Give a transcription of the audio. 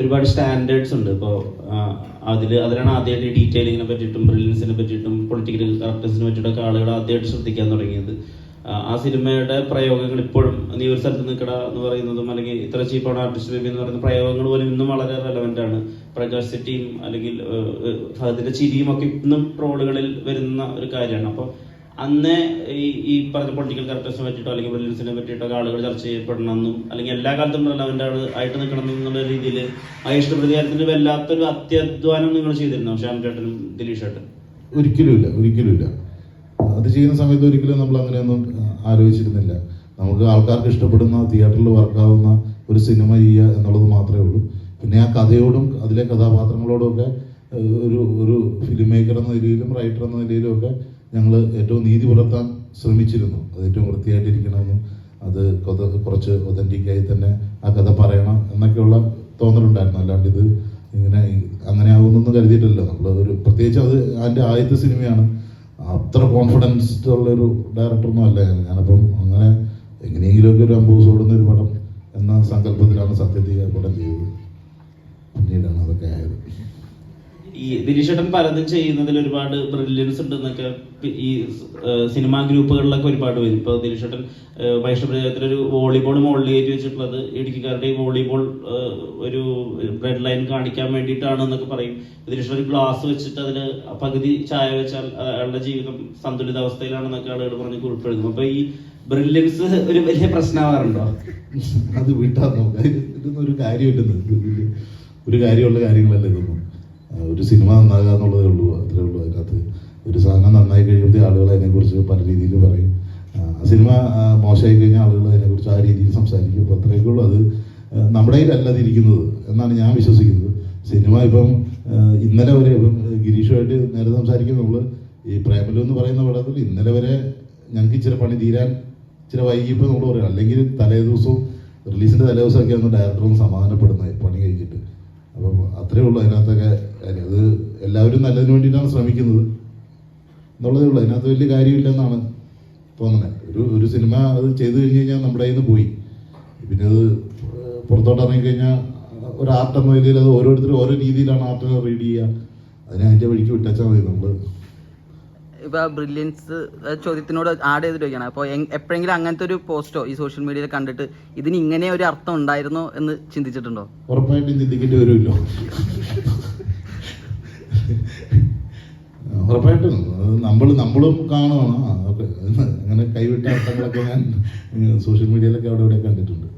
ഒരുപാട് സ്റ്റാൻഡേർഡ്സ് ഉണ്ട്. ഇപ്പോൾ അതിൽ അതിലാണ് ആദ്യമായിട്ട് ഡീറ്റെയിലിങ്ങിനെ പറ്റിയിട്ടും ബ്രില്യൻസിനെ പറ്റിയിട്ടും പൊളിറ്റിക്കൽ കറക്റ്റസിനെ പറ്റിയിട്ടൊക്കെ ആളുകൾ ആദ്യമായിട്ട് ശ്രദ്ധിക്കാൻ തുടങ്ങിയത്. ആ, സിനിമയുടെ പ്രയോഗങ്ങൾ ഇപ്പോഴും നീ ഒരു സ്ഥലത്ത് നിൽക്കട എന്ന് പറയുന്നതും അല്ലെങ്കിൽ ഇത്ര ചീപ്പാണ് ആർട്ടിസ്റ്റ് ബേബി എന്ന് പറയുന്ന പ്രയോഗങ്ങൾ പോലും ഇന്നും വളരെ റെലവെന്റ് ആണ്. പ്രകാശ് സെറ്റിയും അല്ലെങ്കിൽ അതിന്റെ ചിരിയും ഒക്കെ ഇന്നും റോളുകളിൽ വരുന്ന ഒരു കാര്യമാണ്. അപ്പോൾ അന്ന് ഈ ഈ പറഞ്ഞ പൊളിറ്റിക്കൽ കറക്റ്റസിനെ പറ്റിയിട്ടോ അല്ലെങ്കിൽ ബ്രില്യൻസിനെ പറ്റിയിട്ടോ ആളുകൾ ചർച്ച ചെയ്യപ്പെടണമെന്നും അല്ലെങ്കിൽ എല്ലാ കാലത്തും ആണ് ആയിട്ട് നിൽക്കണം എന്നുള്ള രീതിയിൽ മഹേഷ് പ്രതികാരത്തിന് വല്ലാത്തൊരു അത്യധ്വാനം നിങ്ങൾ ചെയ്തിരുന്നു? ശ്യാം ചേട്ടനും ദിലീഷ് ചേട്ടൻ ഒരിക്കലുമില്ല ഒരിക്കലുമില്ല അത് ചെയ്യുന്ന സമയത്ത് ഒരിക്കലും നമ്മൾ അങ്ങനെയൊന്നും ആലോചിച്ചിരുന്നില്ല. നമുക്ക് ആൾക്കാർക്ക് ഇഷ്ടപ്പെടുന്ന തിയേറ്ററിൽ വർക്കാവുന്ന ഒരു സിനിമ ചെയ്യുക എന്നുള്ളത് മാത്രമേ ഉള്ളൂ. പിന്നെ ആ കഥയോടും അതിലെ കഥാപാത്രങ്ങളോടും ഒക്കെ ഒരു ഒരു ഫിലിം മേക്കർ എന്ന നിലയിലും റൈറ്റർ എന്ന നിലയിലും ഒക്കെ ഞങ്ങൾ ഏറ്റവും നീതി പുലർത്താൻ ശ്രമിച്ചിരുന്നു. അത് ഏറ്റവും വൃത്തിയായിട്ടിരിക്കണമെന്നും അത് കഥ കുറച്ച് ഒതന്റിക്കായി തന്നെ ആ കഥ പറയണം എന്നൊക്കെയുള്ള തോന്നലുണ്ടായിരുന്നു. അല്ലാണ്ട് ഇത് ഇങ്ങനെ അങ്ങനെ ആകുമെന്നൊന്നും കരുതിയിട്ടില്ല. നമ്മൾ ഒരു പ്രത്യേകിച്ച് അത് അതിന്റെ ആദ്യത്തെ സിനിമയാണ്. അത്ര കോൺഫിഡൻസ് ഉള്ളൊരു ഡയറക്ടറൊന്നും അല്ല ഞാൻ. ഞാനപ്പം അങ്ങനെ എങ്ങനെയെങ്കിലുമൊക്കെ ഒരു അമ്പൂസ് ഓടുന്ന ഒരു പടം എന്ന സങ്കല്പത്തിലാണ് സത്യത്തിൽ പടം ചെയ്തത്. ഈ ദിലീഷേട്ടൻ പലതും ചെയ്യുന്നതിൽ ഒരുപാട് ബ്രില്യൻസ് ഉണ്ടെന്നൊക്കെ ഈ സിനിമാ ഗ്രൂപ്പുകളിലൊക്കെ ഒരുപാട് വരും. ഇപ്പോൾ ദിലീഷേട്ടൻ വൈഷ്ണവ ഒരു വോളിബോൾ മോളിൽ കയറ്റി വെച്ചിട്ടുള്ളത് ഇടുക്കിക്കാരുടെ ഈ വോളിബോൾ ഒരു ബ്രെഡ് ലൈൻ കാണിക്കാൻ വേണ്ടിയിട്ടാണ് എന്നൊക്കെ പറയും. ദിലീഷ് ഒരു ഗ്ലാസ് വെച്ചിട്ട് അതിൽ പകുതി ചായ വെച്ചാൽ അയാളുടെ ജീവിതം സന്തുലിതാവസ്ഥയിലാണെന്നൊക്കെ ആളുകൾ പറഞ്ഞ് കുറിപ്പെഴുതും അപ്പൊ ഈ ബ്രില്യൻസ് ഒരു വലിയ പ്രശ്നമാകാറുണ്ടോ അത് വിട്ടാ നോക്കാം ഇതൊന്നും ഒരു കാര്യമില്ലെന്ന്. ഒരു കാര്യമുള്ള കാര്യങ്ങളല്ലേ ആ, ഒരു സിനിമ നന്നാകുക എന്നുള്ളതേ ഉള്ളൂ അത്രേ ഉള്ളൂ. അതിനകത്ത് ഒരു സാധനം നന്നായി കഴിയുമ്പോൾ ആളുകൾ അതിനെക്കുറിച്ച് പല രീതിയിൽ പറയും. ആ, സിനിമ മോശമായി കഴിഞ്ഞാൽ ആളുകൾ അതിനെക്കുറിച്ച് ആ രീതിയിൽ സംസാരിക്കും. അപ്പോൾ അത്രയൊക്കെ ഉള്ളൂ. അത് നമ്മുടെ കയ്യിലല്ലാതിരിക്കുന്നത് എന്നാണ് ഞാൻ വിശ്വസിക്കുന്നത്. സിനിമ ഇപ്പം ഇന്നലെ വരെ ഇപ്പം ഗിരീഷുമായിട്ട് നേരെ സംസാരിക്കും നമ്മൾ ഈ പ്രേമലു എന്ന് പറയുന്ന പടത്തിൽ ഇന്നലെ വരെ ഞങ്ങൾക്ക് ഇച്ചിരി പണി തീരാൻ ഇച്ചിരി വൈകിപ്പോൾ നമ്മൾ പറയാം. അല്ലെങ്കിൽ തലേ ദിവസവും റിലീസിന്റെ തലേ ദിവസമൊക്കെ ഒന്ന് ഡയറക്ടർ ഒന്ന് സമാധാനപ്പെടുന്നത് പണി കഴിഞ്ഞിട്ട്. അപ്പം അത്രേ ഉള്ളൂ അതിനകത്തൊക്കെ കാര്യം. അത് എല്ലാവരും നല്ലതിന് വേണ്ടിയിട്ടാണ് ശ്രമിക്കുന്നത്. എന്നുള്ളതേ ഉള്ളൂ. അതിനകത്ത് വലിയ കാര്യമില്ലെന്നാണ് തോന്നുന്നത് ഒരു ഒരു സിനിമ അത് ചെയ്തു കഴിഞ്ഞ് കഴിഞ്ഞാൽ നമ്മുടെ കയ്യിൽ നിന്ന് പോയി. പിന്നെ അത് പുറത്തോട്ട് ഇറങ്ങിക്കഴിഞ്ഞാൽ ഒരു ആർട്ട് എന്ന രീതിയിൽ അത് ഓരോരുത്തരും ഓരോ രീതിയിലാണ് ആർട്ടിനെ റീഡ് ചെയ്യുക. അതിനെ അതിന്റെ വഴിക്ക് വിട്ടച്ചാൽ മതി. നമ്മൾ ഇപ്പൊ ബ്രില്യൻസ് ചോദ്യത്തിനോട് ആഡ് ചെയ്ത് ചോദിക്കണം അപ്പോൾ എപ്പോഴെങ്കിലും അങ്ങനത്തെ ഒരു പോസ്റ്റോ ഈ സോഷ്യൽ മീഡിയയിൽ കണ്ടിട്ട് ഇതിന് ഇങ്ങനെ ഒരു അർത്ഥം ഉണ്ടായിരുന്നോ എന്ന് ചിന്തിച്ചിട്ടുണ്ടോ? ഉറപ്പായിട്ടും ചിന്തിക്കേണ്ടി വരുമല്ലോ. ഉറപ്പായിട്ടും. നമ്മൾ നമ്മളും കാണുവാണ്. അങ്ങനെ കൈവിട്ട അർത്ഥങ്ങളൊക്കെ ഞാൻ സോഷ്യൽ മീഡിയയിലൊക്കെ അവിടെ ഇവിടെ കണ്ടിട്ടുണ്ട്.